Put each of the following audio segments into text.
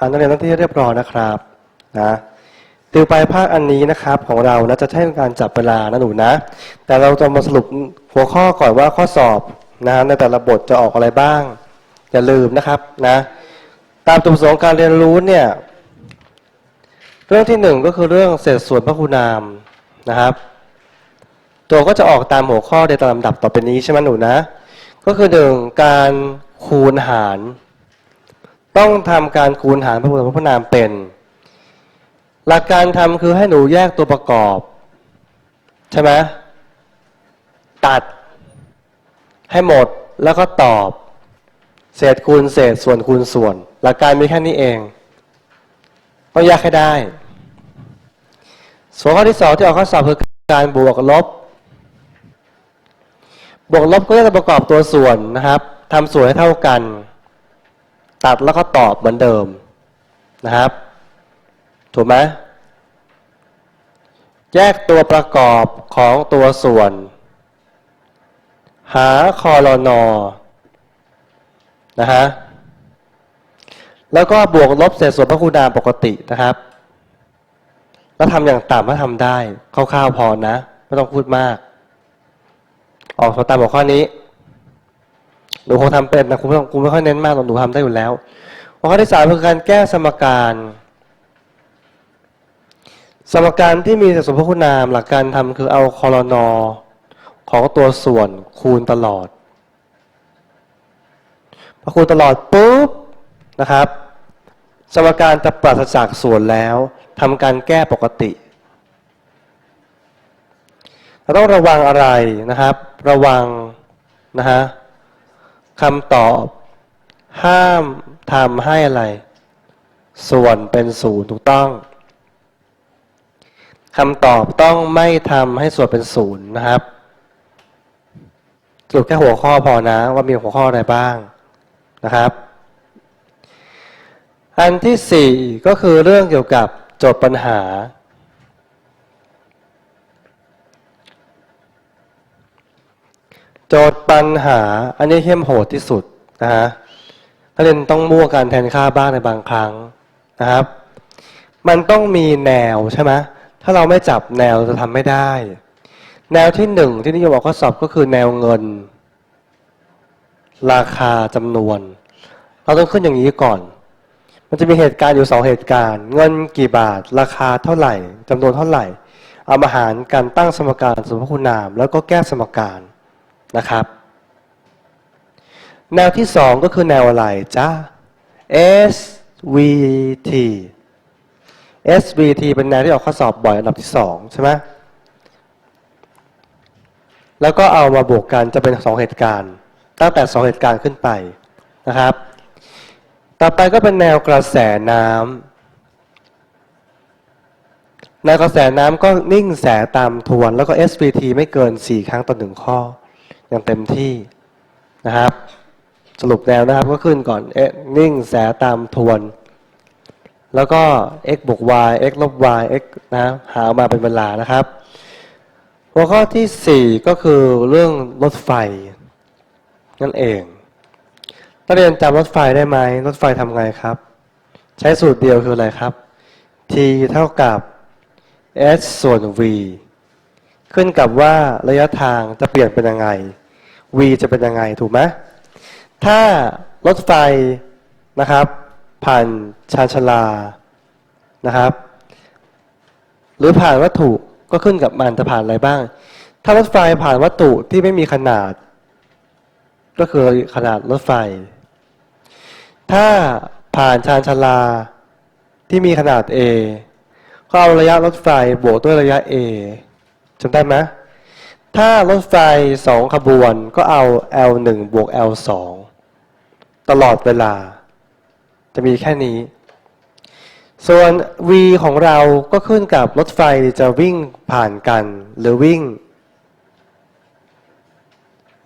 อันนักเรียนทั้งที่เรียบร้อยนะครับนะติวไปภาคอันนี้นะครับของเรานะจะใช้การจับเวลานะหนูนะ แต่เราจะมาสรุปหัวข้อก่อนว่าข้อสอบนะในแต่ละบทจะออกอะไรบ้าง อย่าลืมนะครับนะตามจุดประสงค์การเรียนรู้เนี่ยเรื่องที่หนึ่งก็คือเรื่องเศษส่วนพหุนามนะครับ ตัวก็จะออกตามหัวข้อในตามลำดับต่อไปนี้ใช่ไหมหนูนะ ก็คือหนึ่งการคูณหาร ต้องทำการคูณหารพหุนามพหุนามเป็น หลักการทำคือให้หนูแยกตัวประกอบ ใช่ไหมตัด ให้หมดแล้วก็ตอบ เศษคูณเศษส่วนคูณส่วน หลักการมีแค่นี้เอง ต้องแยกให้ได้ ส่วนข้อที่สองที่ออกข้อสอบคือการบวกลบบวกลบก็จะประกอบตัวส่วนนะครับทำส่วนให้เท่ากัน ตัดแล้วก็ตอบเหมือนเดิมนะครับ ถูกไหมแยกตัวประกอบของตัวส่วน หาคอรนอนะฮะแล้วก็บวกลบเศษส่วนพหุนามปกตินะครับ แล้วทำอย่างต่ำถ้าทำได้คร่าวๆพอนะ ไม่ต้องพูดมาก ออกตามหัวข้อนี้ หนูคงทำเป็นนะคุณไม่ต้องคุณไม่ค่อยเน้นมากหรอกหนูทำได้อยู่แล้วข้อที่สามคือการแก้สมการ สมการที่มีสัดส่วนพหุนามหลักการทำคือเอาคอรนอของตัวส่วนคูณตลอดพอคูณตลอดปุ๊บนะครับ สมการจะปราศจากส่วนแล้วทำการแก้ปกติเราต้องระวังอะไรนะครับ ระวังนะฮะ คำตอบ ห้ามทำให้อะไร ส่วนเป็นศูนย์ถูกต้องคำตอบต้องไม่ทำให้ส่วนเป็นศูนย์นะครับสรุปแค่หัวข้อพอนะว่ามีหัวข้ออะไรบ้างนะครับ อันที่สี่ก็คือเรื่องเกี่ยวกับโจทย์ปัญหา โจทย์ปัญหา อันนี้เข้มโหดที่สุดนะฮะนักเรียนต้องมั่วการแทนค่าบ้างในบางครั้งนะครับ มันต้องมีแนวใช่ไหมถ้าเราไม่จับแนวจะทำไม่ได้ แนวที่หนึ่งที่นิยมออกข้อสอบก็คือแนวเงิน ราคาจำนวน เราต้องขึ้นอย่างนี้ก่อน มันจะมีเหตุการณ์อยู่สองเหตุการณ์ เงินกี่บาท ราคาเท่าไหร่จำนวนเท่าไหร่ เอามาหารการตั้งสมการสมมติคุณนาม แล้วก็แก้สมการ นะครับ แนวที่สองก็คือแนวอะไรจ้า SVT SVT เป็นแนวที่ออกข้อสอบบ่อยอันดับที่สองใช่ไหมแล้วก็เอามาบวกกันจะเป็นสองเหตุการณ์ ตั้งแต่สองเหตุการณ์ขึ้นไปนะครับ ต่อไปก็เป็นแนวกระแสน้ำแนวกระแสน้ำก็นิ่งแสตามทวน แล้วก็ SVT ไม่เกิน 4 ครั้งต่อหนึ่งข้อ อย่างเต็มที่นะครับ สรุปแนวนะครับก็ขึ้นก่อนเอ๊ะนิ่งแสตามทวน แล้วก็ x บวก y x ลบ y x นะหาออกมาเป็นเวลานะครับ หัวข้อที่ 4 ก็คือเรื่องรถไฟ นั่นเองนักเรียนจำรถไฟได้ไหมรถไฟทำไงครับ ใช้สูตรเดียวคืออะไรครับ t เท่ากับ s ส่วน v ขึ้นกับว่าระยะทางจะเปลี่ยนเป็นยังไง v จะเป็นยังไงถูกไหมถ้ารถไฟนะครับ ผ่านชานชาลานะครับ หรือผ่านวัตถุก็ขึ้นกับมันจะผ่านอะไรบ้าง ถ้ารถไฟผ่านวัตถุที่ไม่มีขนาด ก็คือขนาดรถไฟ ถ้าผ่านชานชาลาที่มีขนาด A ก็เอาระยะรถไฟบวกด้วยระยะ A จำได้ไหมถ้ารถไฟสองขบวนก็เอา L1 บวก L2 ตลอดเวลา จะมีแค่นี้ ส่วน v ของเราก็ขึ้นกับรถไฟจะวิ่งผ่านกัน หรือวิ่ง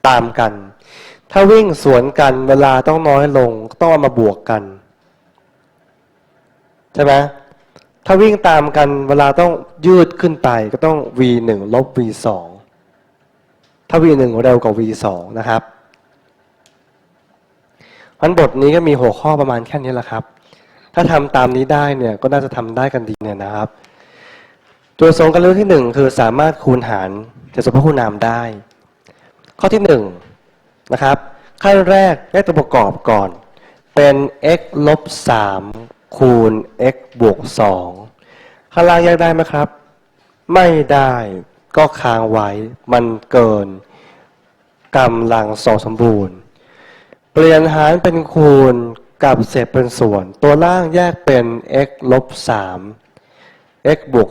ตามกัน ถ้าวิ่งสวนกันเวลาต้องน้อยลง ต้องเอามาบวกกัน ใช่ไหม ถ้าวิ่งตามกันเวลาต้องยืดขึ้นไปก็ต้อง v 1 ลบ v 2 ถ้า v 1 เร็วกว่า v 2 นะครับมันบทนี้ก็มีหัวข้อประมาณแค่นี้แหละครับ ถ้าทำตามนี้ได้เนี่ยก็น่าจะทำได้กันดีเนี่ยนะครับ ตัวทรงการเลือกที่หนึ่งคือสามารถคูณหารเจ็ดสมพคูณนามได้ ข้อที่หนึ่งนะครับ ขั้นแรกแยกตัวประกอบก่อน เป็น x ลบ3 คูณ x บวก 2 ข้างล่างแยกได้ไหมครับ ไม่ได้ก็ค้างไว้ มันเกินกำลังสองสมบูรณ์ เปลี่ยนหารเป็นคูณกับเศษเป็นส่วน ตัวล่างแยกเป็น x ลบ 3 x บวก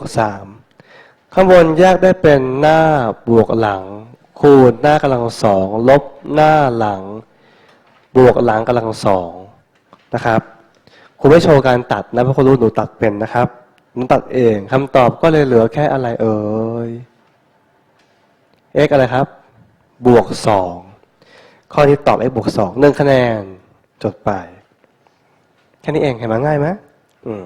3 ข้างบนแยกได้เป็นหน้าบวกหลัง คูณหน้ากำลังสองลบหน้าหลัง บวกหลังกำลังสองนะครับ ครูไม่โชว์การตัดนะเพราะคุณรู้หนูตัดเป็นนะครับหนูตัดเองคำตอบก็เลยเหลือแค่อะไรเอ่ย x อะไรครับ บวกสองข้อนี้ตอบ x บวกสองหนึ่งคะแนนจดไป แค่นี้เองเห็นไหมง่ายไหมอืม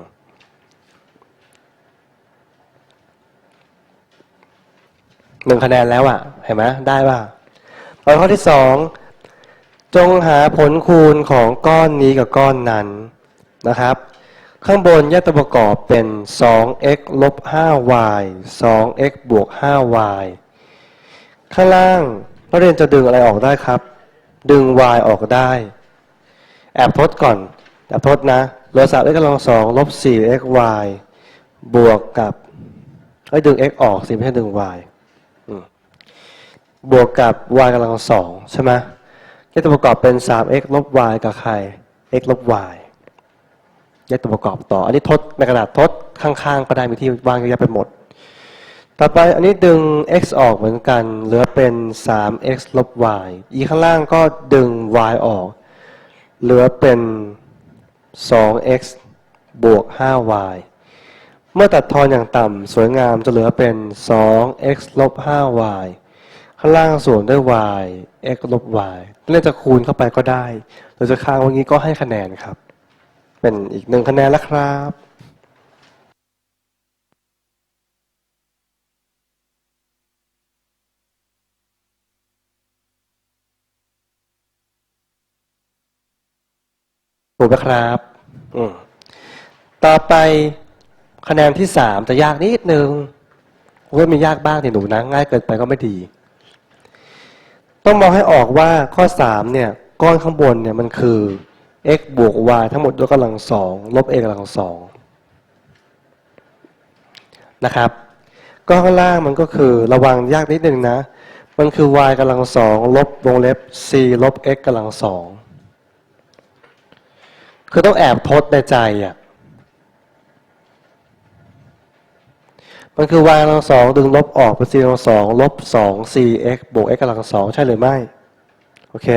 หนึ่งคะแนนแล้วอะ เห็นไหมได้ป่ะตอนข้อที่สองจงหาผลคูณของก้อนนี้กับก้อนนั้น นะครับ ข้างบนแยกตัวประกอบเป็น 2x ลบ 5y 2x บวก 5y ข้างล่างนักเรียนจะดึงอะไรออกได้ครับ ดึง y ออกได้ แอบทดก่อน แอบทดนะเหลือ3 x กำลังสองลบ4 x y บวกกับเอ้ดึง x ออกสิไม่ใช่ดึง y บวกกับ y กำลังสองใช่ไหมแยกตัวประกอบเป็น 3x ลบ y กับใคร x ลบ y แยกตัวประกอบต่อ อันนี้ทดในกระดาษทดข้างๆ ก็ได้มีที่วางเยอะแยะไปหมด ต่อไปอันนี้ดึง x ออกเหมือนกัน เหลือเป็น 3x ลบ y อีข้างล่างก็ดึง y ออก เหลือเป็น 2x บวก 5y เมื่อตัดทอนอย่างต่ำสวยงามจะเหลือเป็น 2x ลบ 5y ข้างล่างส่วนด้วย y x ลบ y เล่นจะคูณเข้าไปก็ได้หรือจะค้างวันนี้ก็ให้คะแนนครับ เป็นอีกหนึ่งคะแนนแล้วครับถูกไหมครับ อืมต่อไปคะแนนที่สามจะยากนิดนึงว่ามียากบ้างเนี่ยหนูนะง่ายเกินไปก็ไม่ดี ต้องมองให้ออกว่าข้อสามเนี่ย ก้อนข้างบนเนี่ยมันคือ x บวก y ทั้งหมดยกกำลังสองลบ a กำลังสองนะครับก้อนข้างล่างมันก็คือระวังยากนิดนึงนะ มันคือ y กำลังสองลบวงเล็บ c ลบ x กำลังสองคือต้องแอบทดในใจอะมันคือ y กำลังสองดึงลบออกเป็น c กำลังสองลบสอง c x บวก x กำลังสองใช่หรือไม่ โอเค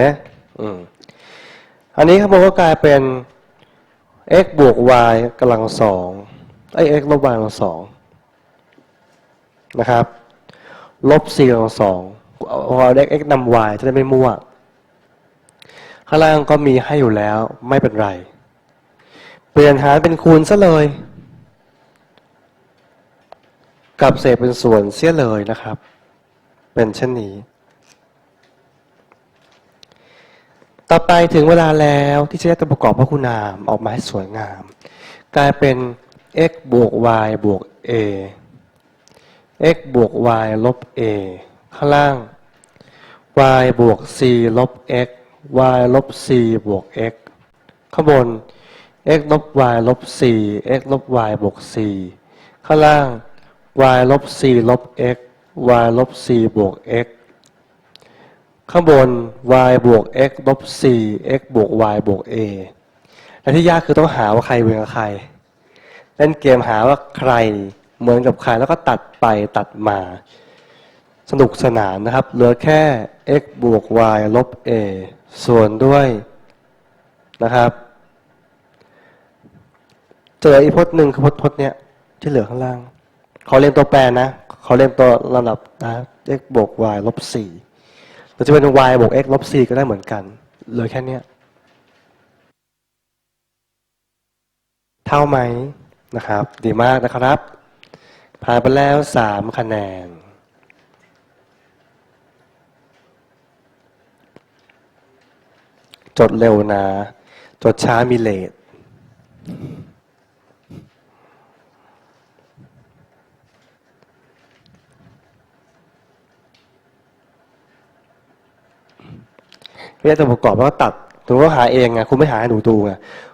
อืม อันนี้ครับมันก็กลายเป็น x บวก y กำลังสองไอ้ x ลบ y กำลังสองนะครับ ลบ c กำลังสองเอาเด็ก x นำ y จะได้ไม่มั่ว ข้างล่างก็มีให้อยู่แล้วไม่เป็นไร เปลี่ยนหารเป็นคูณซะเลย กับเศษเป็นส่วนเสียเลยนะครับ เป็นเช่นนี้ ต่อไปถึงเวลาแล้วที่จะแยกตัวประกอบพหุนามออกมาให้สวยงาม กลายเป็น x บวก y บวก a x บวก y ลบ a ข้างล่าง y บวก c ลบ x y ลบ c บวก x ข้างบน x ลบ y ลบ c x ลบ y บวก c ข้างล่าง y ลบ c ลบ x y ลบ c บวก x ข้างบน y บวก x ลบ 4x บวก y บวก a และที่ยากคือต้องหาว่าใครเหมือนกับใคร เล่นเกมหาว่าใครเหมือนกับใครแล้วก็ตัดไปตัดมา สนุกสนานนะครับ เหลือแค่ x บวก y ลบ a ส่วนด้วยนะครับเจออีพจน์หนึ่งคือพจน์พจน์เนี้ยที่เหลือข้างล่าง ขอเรียนตัวแปรนะ ขอเรียนตัวระดับนะ x บวก y ลบ 4 มันจะเป็น y บวก x ลบ c ก็ได้เหมือนกันเหลือแค่นี้เท่าไหมนะครับ ดีมากนะครับ ผ่านไปแล้ว3คะแนน จดเร็วนะ จดช้ามีเลท แยกตัวประกอบแล้วก็ตัดหนูก็หาเองไงคุณไม่หาให้หนูดูไง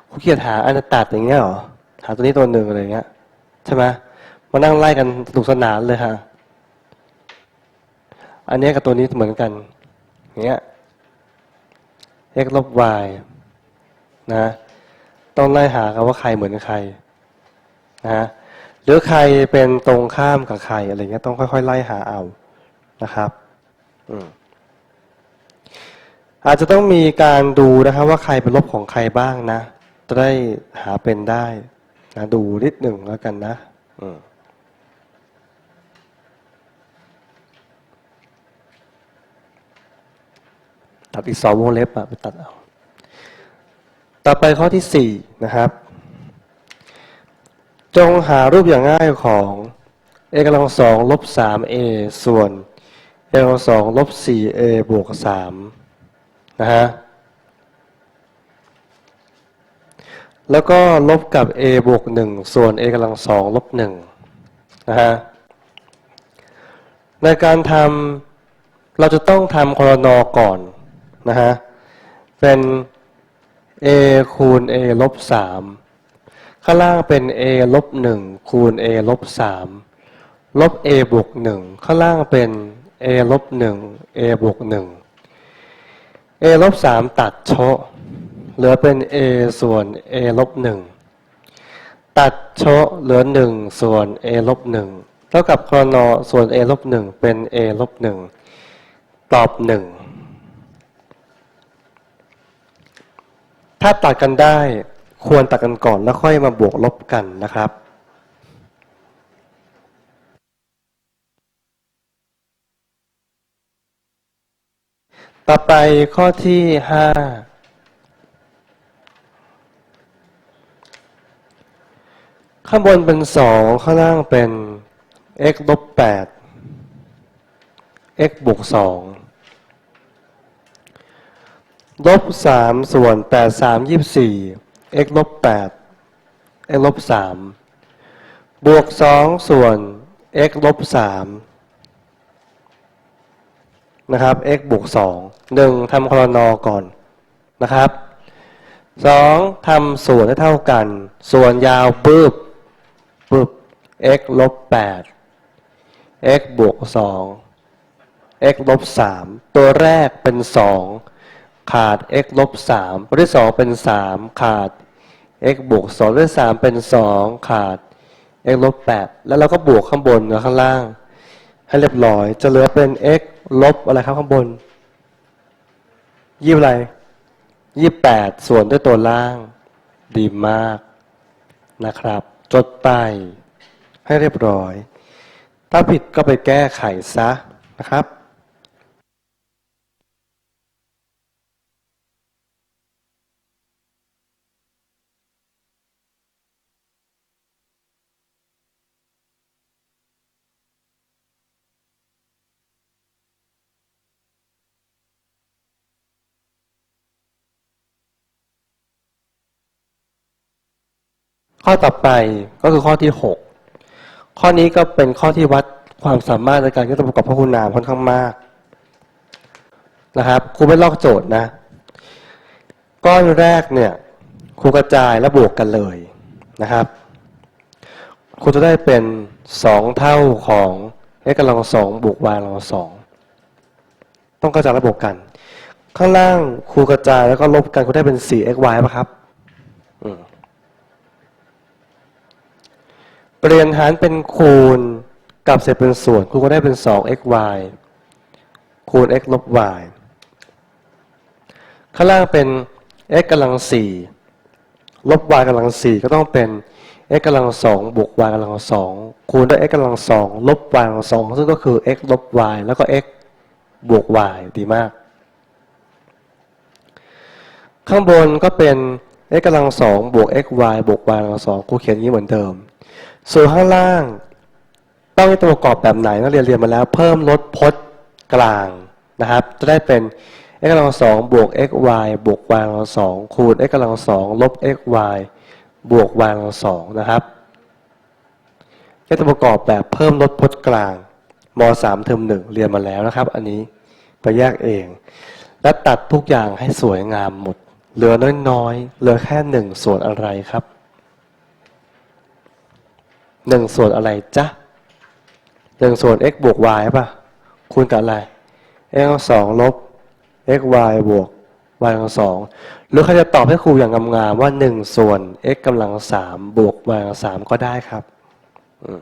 คุณเกียดหาอันตัดอย่างเงี้ยหรอหาตัวนี้ตัวหนึ่งอะไรเงี้ยใช่ไหมมานั่งไล่กันสนุกสนานเลยฮะอันนี้กับตัวนี้เหมือนกันอย่างเงี้ย x ลบ y นะ ต้องไล่หากันว่าใครเหมือนใครนะหรือใครเป็นตรงข้ามกับใครอะไรเงี้ยต้องค่อยๆ ไล่หาเอานะครับ อืม อาจจะต้องมีการดูนะครับว่าใครเป็นลบของใครบ้างนะ จะได้หาเป็นได้นะดูนิดหนึ่งแล้วกันนะอืมตัดอีกสองวงเล็บอะไปตัดเอา ต่อไปข้อที่สี่นะครับ จงหารูปอย่างง่ายของ a กำลังสองลบสาม a ส่วน a กำลังสองลบสี่ a บวกสาม นะฮะแล้วก็ลบกับ a บวกหนึ่งส่วน a กำลังสองลบหนึ่งนะฮะในการทำเราจะต้องทำคอรนอก่อนนะฮะเป็น a คูณ a ลบสามข้างล่างเป็น a ลบหนึ่งคูณ a ลบสามลบ a บวกหนึ่งข้างล่างเป็น a ลบหนึ่ง a บวกหนึ่ง a ลบสามตัดโชะเหลือเป็น a ส่วน a ลบหนึ่งตัดโชะเหลือหนึ่งส่วน a ลบหนึ่งเท่ากับครนอส่วน a ลบหนึ่งเป็น a ลบหนึ่งตอบหนึ่งถ้าตัดกันได้ควรตัดกันก่อนแล้วค่อยมาบวกลบกันนะครับ ต่อไปข้อที่ห้าข้างบนเป็นสองข้างล่างเป็น x ลบแปด x บวกสองลบสามส่วนแปดสามยี่สี่ x ลบแปด x ลบสามบวกสองส่วน x ลบสาม นะครับ x บวกสองหนึ่งทำคอรนอก่อนนะครับสองทำส่วนให้เท่ากัน ส่วนยาวปึ๊บปึ๊บ x ลบแปด x บวกสอง x ลบสามตัวแรกเป็นสองขาด x ลบสามตัวที่สองเป็นสามขาด x บวกสองตัวที่สามเป็นสองขาด x ลบแปดแล้วเราก็บวกข้างบนกับข้างล่าง ให้เรียบร้อย จะเหลือเป็น x ลบอะไรครับข้างบนยี่อะไรยี่แปดส่วนด้วยตัวล่าง ดีมากนะครับ จดไป ให้เรียบร้อย ถ้าผิดก็ไปแก้ไขซะนะครับ ข้อต่อไปก็คือข้อที่ 6 ข้อนี้ก็เป็นข้อที่วัดความสามารถในการคิดประกอบพหุนามค่อนข้างมากนะครับครูไม่ลอกโจทย์นะ ก้อนแรกเนี่ยครูกระจายและบวกกันเลยนะครับครูจะได้เป็น 2 เท่าของ x กำลังสองบวก y กำลังสองต้องกระจายและบวกกัน ข้างล่างครูกระจายแล้วก็ลบกันครูได้เป็น 4xy ป่ะครับอืม เปลี่ยนหารเป็นคูณกับเศษเป็นส่วนคูณก็ได้เป็น 2xy คูณ x ลบ y ข้างล่างเป็น x กำลัง 4 ลบ y กำลัง 4 ก็ต้องเป็น x กำลัง 2 บวก y กำลัง 2 คูณด้วย x กำลัง 2 ลบ y กำลัง 2 ซึ่งก็คือ x ลบ y แล้วก็ x บวก y ดีมาก ข้างบนก็เป็น x กำลัง 2 บวก xy บวก y กำลัง2ครูเขียนอย่างนี้เหมือนเดิม ส่วนข้างล่าง ต้องมีตัวประกอบแบบไหนนักเรียนเรียนมาแล้ว เพิ่มลดพจน์กลางนะครับ จะได้เป็น x กำลังสองบวก xy บวก y กำลังสองคูณ x กำลังสองลบ xy บวก y กำลังสองนะครับแค่ตัวประกอบแบบเพิ่มลดพจน์กลางมสามเทอมหนึ่งเรียนมาแล้วนะครับ อันนี้ไปแยกเอง และตัดทุกอย่างให้สวยงามหมด เหลือน้อยๆเหลือแค่หนึ่งส่วนอะไรครับ หนึ่งส่วนอะไรจ๊ะหนึ่งส่วน x บวก y ป่ะคูณกับอะไร x สองลบ x y บวก y กำลังสองหรือใครจะตอบให้ครูอย่างงามๆว่าหนึ่งส่วน x กำลังสามบวก y กำลังสามก็ได้ครับ อืม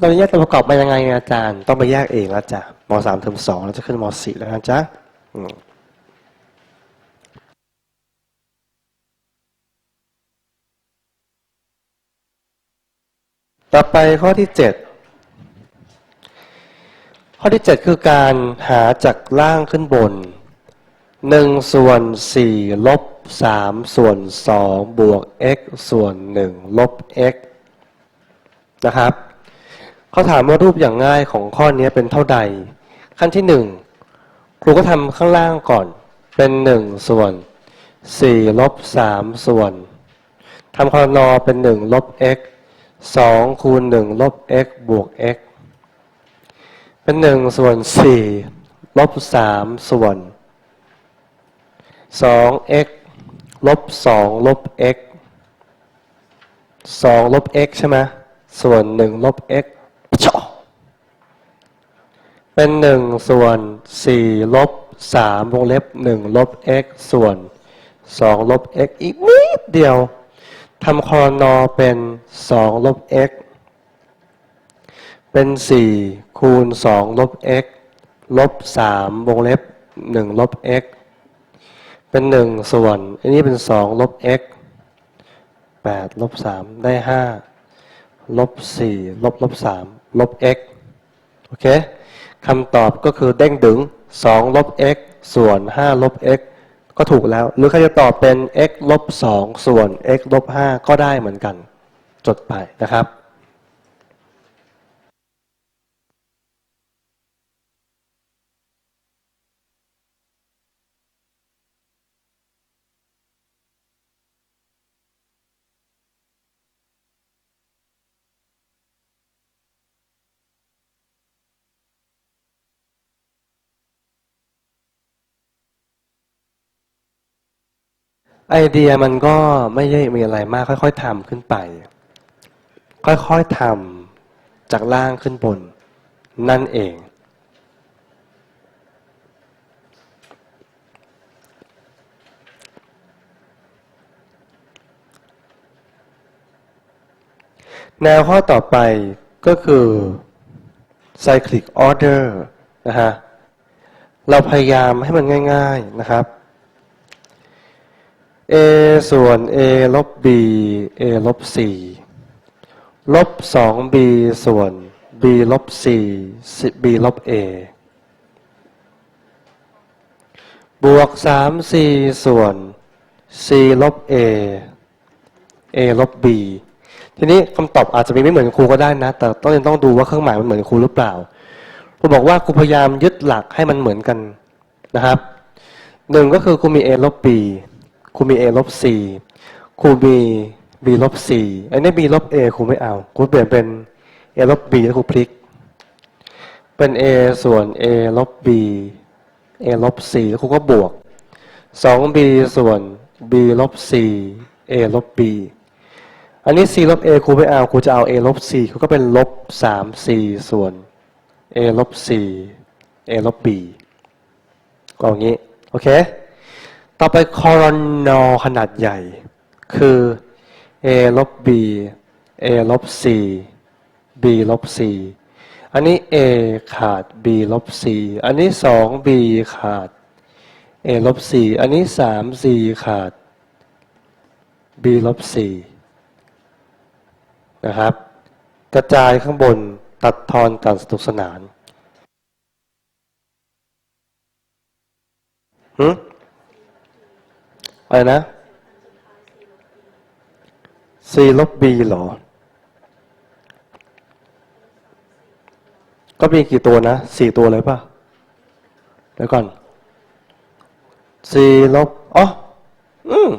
ตอนนี้แยกตัวประกอบมายังไงอาจารย์ ต้องไปแยกเองแล้วจ้ะมสามเทอมสองแล้วจะขึ้นมสี่แล้วนะจ๊ะต่อไปข้อที่เจ็ดข้อที่เจ็ดคือการหาจากล่างขึ้นบนหนึ่งส่วนสี่ลบสามส่วนสองบวก x ส่วนหนึ่งลบ x นะครับ เขาถามว่ารูปอย่างง่ายของข้อนี้เป็นเท่าใด ขั้นที่หนึ่งครูก็ทำข้างล่างก่อน เป็นหนึ่งส่วนสี่ลบสามส่วนทำคอนอเป็นหนึ่งลบ x สองคูณหนึ่งลบ x บวก x เป็นหนึ่งส่วนสี่ลบสามส่วนสอง x ลบสองลบ x สองลบ x ใช่ไหมส่วนหนึ่งลบ x ชอเป็นหนึ่งส่วนสี่ลบสามวงเล็บหนึ่งลบ x ส่วนสองลบ x อีกนิดเดียวทำคอนอเป็นสองลบ x เป็นสี่คูณสองลบ x ลบสามวงเล็บหนึ่งลบ x เป็นหนึ่งส่วน อันนี้เป็นสองลบ x แปดลบสามได้ห้าลบสี่ลบลบสาม ลบ x โอเคคำตอบก็คือเด้งดึง2ลบ x ส่วน5ลบ x ก็ถูกแล้ว หรือใครจะตอบเป็น x ลบ2ส่วน x ลบ5ก็ได้เหมือนกัน จดไปนะครับ ไอเดียมันก็ไม่ได้มีอะไรมาก ค่อย ๆทำขึ้นไป ค่อยๆทำจากล่างขึ้นบน นั่นเอง แนวข้อต่อไปก็คือ cyclic order นะฮะ เราพยายามให้มันง่าย ๆนะครับ a ส่วน a ลบ b a ลบ c ลบ 2b ส่วน b ลบ c b ลบ a บวก 3c ส่วน c ลบ a a ลบ b ทีนี้คำตอบอาจจะมีไม่เหมือนครูก็ได้นะ แต่ต้องยังต้องดูว่าเครื่องหมายมันเหมือนครูหรือเปล่าครูบอกว่าครูพยายามยึดหลักให้มันเหมือนกันนะครับหนึ่งก็คือครูมี a ลบ b ครูมี a ลบ c ครูมี b ลบ c อันนี้ b ลบ a ครูไม่เอาครูเปลี่ยนเป็น a ลบ b แล้วครูพลิก เป็น a ส่วน a ลบ b a ลบ c แล้วครูก็บวก 2b ส่วน b ลบ c a ลบ b อันนี้ c ลบ a ครูไม่เอาครูจะเอา a ลบ c ครูก็เป็นลบ 3c ส่วน a ลบ c a ลบ b ก็อย่างนี้ โอเค ต่อไปคอรนอขนาดใหญ่ คือ a ลบ b a ลบ c b ลบ c อันนี้ a ขาด b ลบ c อันนี้ 2b ขาด a ลบ c อันนี้ 3c ขาด b ลบ c นะครับ กระจายข้างบนตัดทอนกันสนุกสนานหืม อะไรนะ c ลบ b หรอ ก็มีกี่ตัวนะสี่ตัวเลยป่ะเดี๋ยวก่อน c ลบอ๋ออืม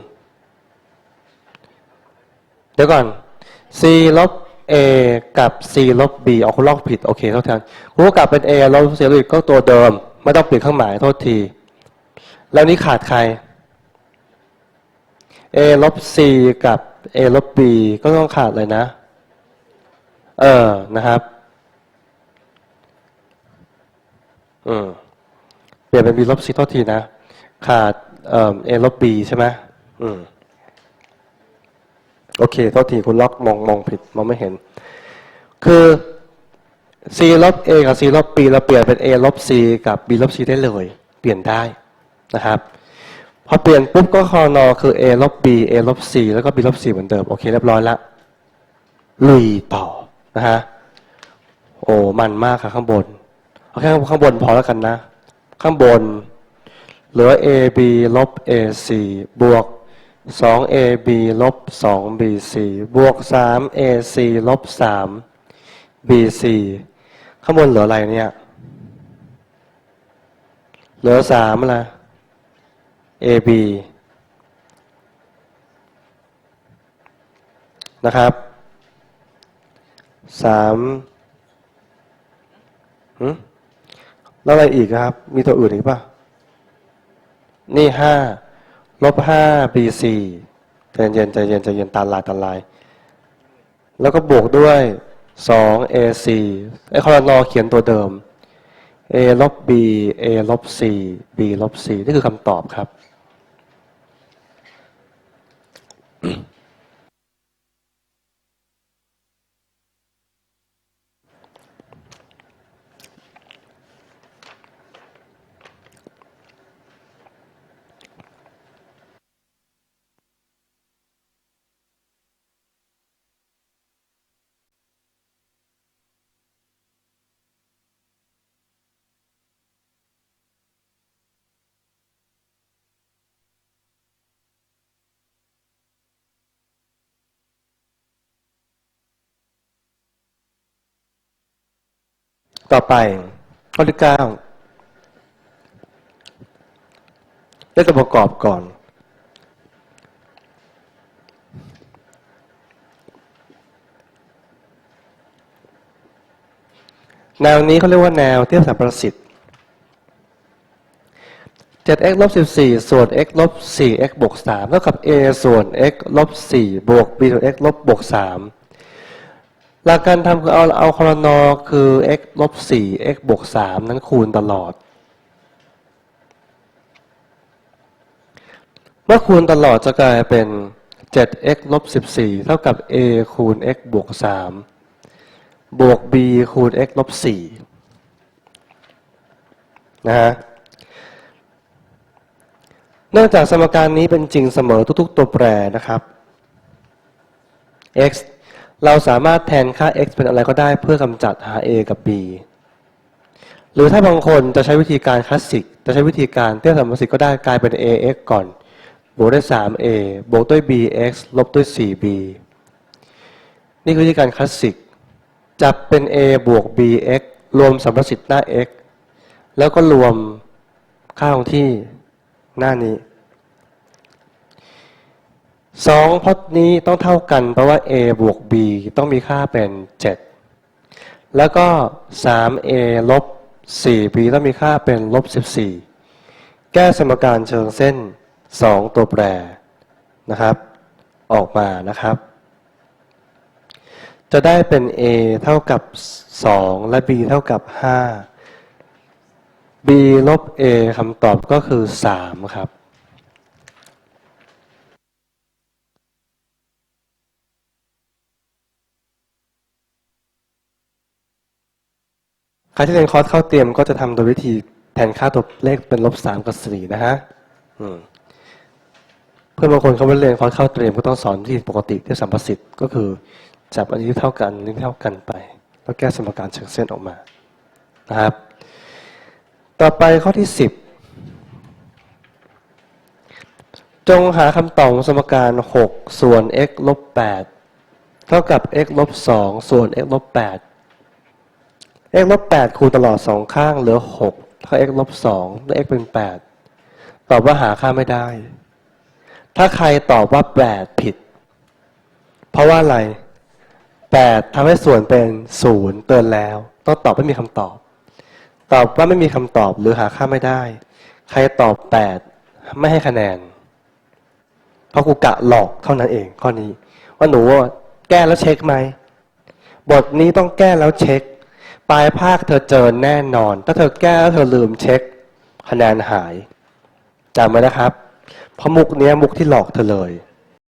เดี๋ยวก่อน c ลบ a กับ c ลบ b เอาคุณลอกผิด โอเคเท่าทันคุณก็กลับเป็น a ลบ c ลบ b ก็ตัวเดิม ไม่ต้องเปลี่ยนเครื่องหมายโทษที แล้วนี้ขาดใคร a ลบ c กับ a ลบ b ก็ต้องขาดเลยนะ เออ นะครับ อืม เปลี่ยนเป็น b ลบ c โทษทีนะ ขาดเอ่อ a ลบ b ใช่ไหมอืม โอเคโทษทีคุณล็อกมองมองผิดมองไม่เห็น คือ c ลบ a กับ c ลบ b เราเปลี่ยนเป็น a ลบ c กับ b ลบ c ได้เลย เปลี่ยนได้นะครับ พอเปลี่ยนปุ๊บก็คอนอคือ a ลบ b a ลบ c แล้วก็ b ลบ c เหมือนเดิม โอเคเรียบร้อยละลุยต่อนะฮะ โอ้มันมากค่ะข้างบนเอาแค่ข้างบนพอแล้วกันนะ ข้างบน เหลือ a b ลบ a c บวก 2 a b ลบ 2 b c บวก 3 a c ลบ 3 b c ข้างบนเหลืออะไรเนี่ย เหลือ 3 อะไร a b นะครับ3หืมแล้วอะไรอีกครับ มีตัวอื่นอีกป่ะ นี่ห้าลบห้า bc ใจเย็นใจเย็นใจเย็นตาลายตาลาย แล้วก็บวกด้วยสอง ac ไอ้คอรนอเขียนตัวเดิม a ลบ b a ลบ c b ลบ c นี่คือคำตอบครับ mm ต่อไปข้อที่เก้าเลขตัวประกอบก่อน แนวนี้เขาเรียกว่าแนวเทียบสัมประสิทธิ์ 7x ลบ14 ส่วน x ลบ 4x บวก3เท่ากับ a ส่วน x ลบ4บวก b ส่วน x ลบบวก3 หลักการทำคือเอาเอาคอรนอคือ x ลบ4 x บวก3นั้นคูณตลอด เมื่อคูณตลอดจะกลายเป็น 7x ลบ14 เท่ากับ a คูณ x บวก3บวก b คูณ x ลบ4นะฮะเนื่องจากสมการนี้เป็นจริงเสมอทุก ๆ ตัวแปรนะครับ x เราสามารถแทนค่า x เป็นอะไรก็ได้เพื่อกำจัดหา a กับ b หรือถ้าบางคนจะใช้วิธีการคลาสสิก จะใช้วิธีการเทียสัมประสิทธิ์ก็ได้กลายเป็น ax ก่อน บวกด้วย 3a บวกด้วย bx ลบด้วย 4b นี่คือวิธีการคลาสสิก จับเป็น a บวก bx รวมสัมประสิทธิ์หน้า x แล้วก็รวมค่าของที่หน้านี้ สองพจน์นี้ต้องเท่ากัน เพราะว่า a บวก b ต้องมีค่าเป็น 7 แล้วก็ 3a ลบ 4b ต้องมีค่าเป็นลบ 14 แก้สมการเชิงเส้น 2 ตัวแปรนะครับ ออกมานะครับ จะได้เป็น a เท่ากับ 2 และ b เท่ากับ 5 b ลบ a คำตอบก็คือ 3 ครับ ใครที่เรียนคอร์สเข้าเตรียมก็จะทำโดยวิธีแทนค่าตัวเลขเป็นลบสามกับสี่นะฮะเพื่อนบางคนเขาไม่เรียนคอร์สเข้าเตรียมก็ต้องสอนที่ปกติที่สัมประสิทธิ์ก็คือจับอันนี้เท่ากันนี้เท่ากันไป แล้วแก้สมการเชิงเส้นออกมานะครับ ต่อไปข้อที่สิบจงหาคำตอบของสมการหกส่วน x ลบแปดเท่ากับ x ลบสองส่วน x ลบแปด x ลบแปดคูณตลอดสองข้างเหลือหกถ้า x ลบสองแล้ว x เป็นแปดตอบว่าหาค่าไม่ได้ ถ้าใครตอบว่าแปดผิด เพราะว่าอะไรแปดทำให้ส่วนเป็นศูนย์เตือนแล้ว ต้องตอบไม่มีคำตอบ ตอบว่าไม่มีคำตอบหรือหาค่าไม่ได้ ใครตอบแปดไม่ให้คะแนน เพราะกูกะหลอกเท่านั้นเองข้อนี้ ว่าหนูแก้แล้วเช็คไหมบทนี้ต้องแก้แล้วเช็ค ปลายภาคเธอเจอแน่นอน ถ้าเธอแก้แล้วเธอลืมเช็ค คะแนนหายจำไว้นะครับ เพราะมุกเนี้ยมุกที่หลอกเธอเลย